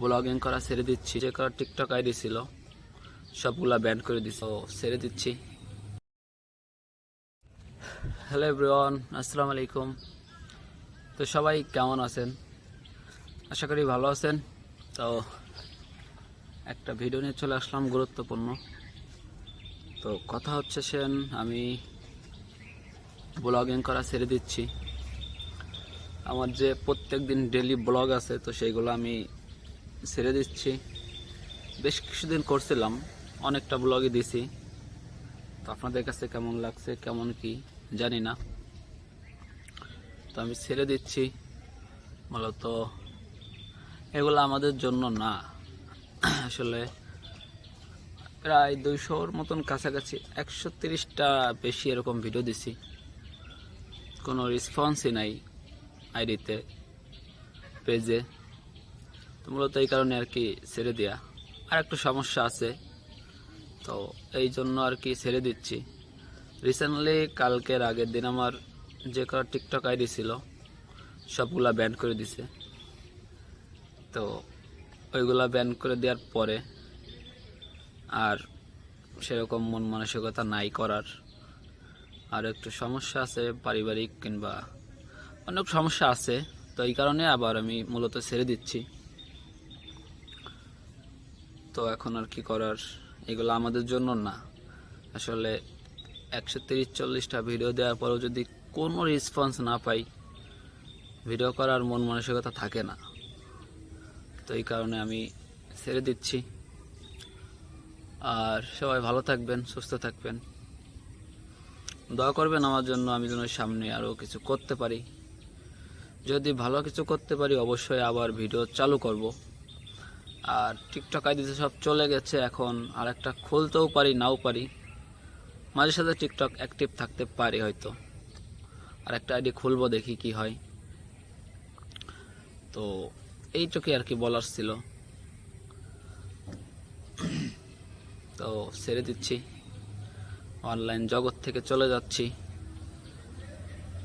Blogging করা ছেড়ে দিচ্ছি। যে করা টিকটক আইডি ছিল সবগুলা ব্যান করে দিচ্ছি তো ছেড়ে দিচ্ছি। হ্যালো এভরিওয়ান আসসালামু আলাইকুম। তো সবাই কেমন আছেন? আশা করি ভালো আছেন। তো একটা ভিডিও নিয়ে চলে আসলাম গুরুত্বপূর্ণ। তো কথা হচ্ছে সেন, আমি ব্লগিং করা ছেড়ে দিচ্ছি। আমার যে প্রত্যেক দিন ডেলি ব্লগ আছে, তো সেইগুলো আমি ছেড়ে দিচ্ছি। বেশ কিছুদিন করছিলাম, অনেকটা ব্লগই দিছি। তো আপনাদের কাছে কেমন লাগছে, কেমন কি, জানি না। তো আমি ছেড়ে দিচ্ছি, মূলত এগুলো আমাদের জন্য না। আসলে প্রায় দুইশোর মতন কাছাকাছি, একশো তিরিশটা বেশি এরকম ভিডিও দিছি। কোনো রেসপন্সই নাই আইডিতে পেজে তো মূলত এই কারণে আর কি ছেড়ে দেয়া। আর একটু সমস্যা আছে। তো এই জন্য আর কি ছেড়ে দিচ্ছি। রিসেন্টলি কালকের আগের দিন আমার যে কটা টিকটক আইডি ছিল, সবগুলা ব্যান করে দিছে। তো ওইগুলা ব্যান করে দেওয়ার পরে আর সেরকম মন মানসিকতা নাই করার। আর একটু সমস্যা আছে পারিবারিক কিংবা অনেক সমস্যা আছে। তো এই কারণে আবার আমি মূলত ছেড়ে দিচ্ছি। তো এখন আর কি করার? এগুলো আমাদের জন্য না। আসলে একশো তিরিশ, চল্লিশটা ভিডিও দেওয়ার পরেও যদি কোনো রেসপন্স না পাই ভিডিও করার মন মানসিকতা থাকে না। তো এই কারণে আমি ছেড়ে দিচ্ছি। আর সবাই ভালো থাকবেন, সুস্থ থাকবেন। দোয়া করবেন আমার জন্য, আমি যেন সামনে আরও কিছু করতে পারি। যদি ভালো কিছু করতে পারি, অবশ্যই আবার ভিডিও চালু করব। আর টিকটক আইডিতে সব চলে গেছে এখন, আর একটা খুলতেও পারি, নাও পারি। মাঝে সাথে টিকটক অ্যাক্টিভ থাকতে পারি হয়তো। আর একটা আইডি খুলবো দেখি কি হয়। তো এইটুকুই আর কি বলার ছিল। তো ছেড়ে দিচ্ছি। অনলাইন জগৎ থেকে চলে যাচ্ছি।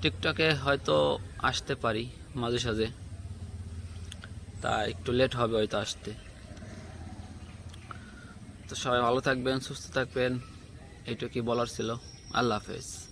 টিকটকে হয়তো আসতে পারি মাঝে সাঝে। তা একটু লেট হবে হয়তো আসতে। তো সবাই ভালো থাকবেন সুস্থ থাকবেন। এইটুকুই বলার ছিল। আল্লাহ হাফেজ।